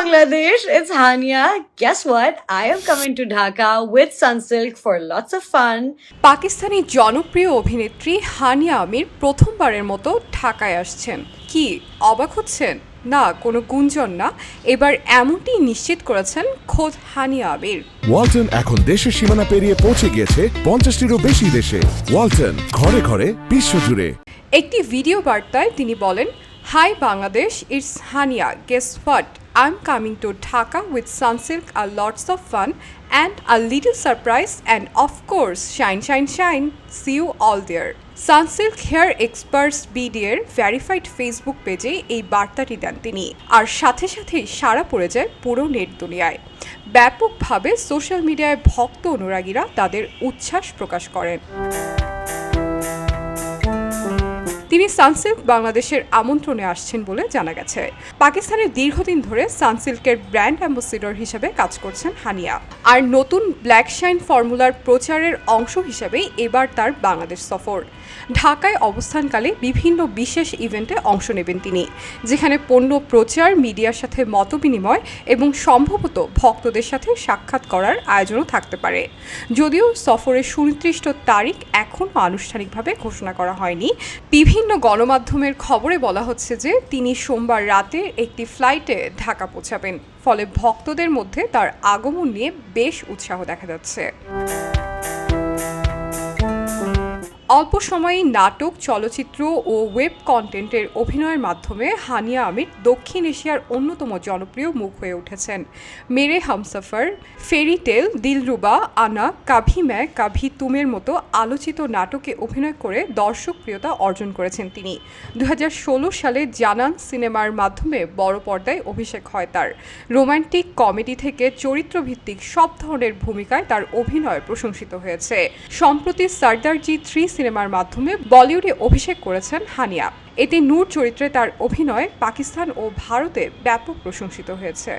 Bangladesh, it's Hania. Guess what? I am coming to Dhaka with Sunsilk for lots of fun. Pakistani জনপ্রিয় অভিনেত্রী হানিয়া আমির প্রথমবারের মতো ঢাকায় আসছেন। কি অবাক হচ্ছেন? না কোনো গুঞ্জন না। এবার এমনটি নিশ্চিত করেছেন খোদ হানিয়া আমির। ওয়ালটন এখন দেশের সীমানা পেরিয়ে পৌঁছে গিয়েছে পঞ্চাশটিরও বেশি দেশে। ওয়ালটন ঘরে ঘরে বিশ্বজুড়ে একটি ভিডিও বার্তায় তিনি বলেন hi Bangladesh it's Hania. Guess what I am coming to Dhaka with Sunsilk R lots of fun and a little surprise and of course shine shine shine see you all there Sunsilk hair experts BD এর verified Facebook পেজে এই বার্তাটি দেন তিনি। আর সাথে সাথেই সাড়া পড়ে যায় পুরো নেট দুনিয়ায়। ব্যাপকভাবে সোশ্যাল মিডিয়ায় ভক্ত অনুরাগীরা তাদের উচ্ছ্বাস প্রকাশ করেন। তিনি সানসিল্ক বাংলাদেশের আমন্ত্রণে আসছেন বলে জানা গেছে। পাকিস্তানের দীর্ঘদিন ধরে সানসিল্কের ব্র্যান্ড অ্যাম্বাসিডর হিসেবে কাজ করছেন হানিয়া। আর নতুন ব্ল্যাক শাইন ফর্মুলার প্রচারের অংশ হিসেবেই এবার তার বাংলাদেশ সফর। ঢাকায় অবস্থানকালে বিভিন্ন বিশেষ ইভেন্টে অংশ নেবেন তিনি, যেখানে পণ্য প্রচার, মিডিয়ার সাথে মতবিনিময় এবং সম্ভবত ভক্তদের সাথে সাক্ষাৎ করার আয়োজনও থাকতে পারে। যদিও সফরের সুনির্দিষ্ট তারিখ এখনও আনুষ্ঠানিকভাবে ঘোষণা করা হয়নি, বিভিন্ন গণমাধ্যমের খবরে বলা হচ্ছে যে তিনি সোমবার রাতে একটি ফ্লাইটে ঢাকা পৌঁছাবেন। ফলে ভক্তদের মধ্যে তার আগমন নিয়ে বেশ উৎসাহ দেখা যাচ্ছে। অল্প সময়েই নাটক, চলচ্চিত্র ও ওয়েব কন্টেন্টের অভিনয়ের মাধ্যমে হানিয়া আমির দক্ষিণ এশিয়ার অন্যতম জনপ্রিয় মুখ হয়ে উঠেছেন। মেরে হামসাফার ফেরি টেল, দিলরুবা, আনা, কাভি ম্যায় কাভি তুমের মতো আলোচিত নাটকে অভিনয় করে দর্শকপ্রিয়তা অর্জন করেছেন তিনি। দু হাজার ষোলো সালে জানান সিনেমার মাধ্যমে বড় পর্দায় অভিষেক হয় তার। রোমান্টিক কমেডি থেকে চরিত্রভিত্তিক সব ধরনের ভূমিকায় তার অভিনয় প্রশংসিত হয়েছে। সম্প্রতি সর্দারজি থ্রি সিনেমার মাধ্যমে বলিউডে অভিষেক করেছেন হানিয়া। এতে নূর চরিত্রে তার অভিনয় পাকিস্তান ও ভারতে ব্যাপক প্রশংসিত হয়েছে।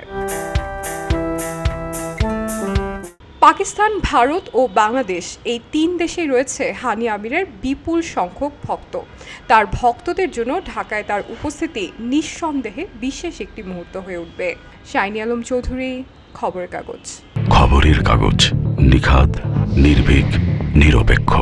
পাকিস্তান, ভারত ও বাংলাদেশ এই তিন দেশেই রয়েছে হানি আমিরের বিপুল সংখ্যক ভক্ত। তার ভক্তদের জন্য ঢাকায় তার উপস্থিতি নিঃসন্দেহে বিশেষ একটি মুহূর্ত হয়ে উঠবে। শাইনি আলম চৌধুরী, খবরের কাগজ। খবরের কাগজ নিখাত নির্ভীক, নিরপেক্ষ।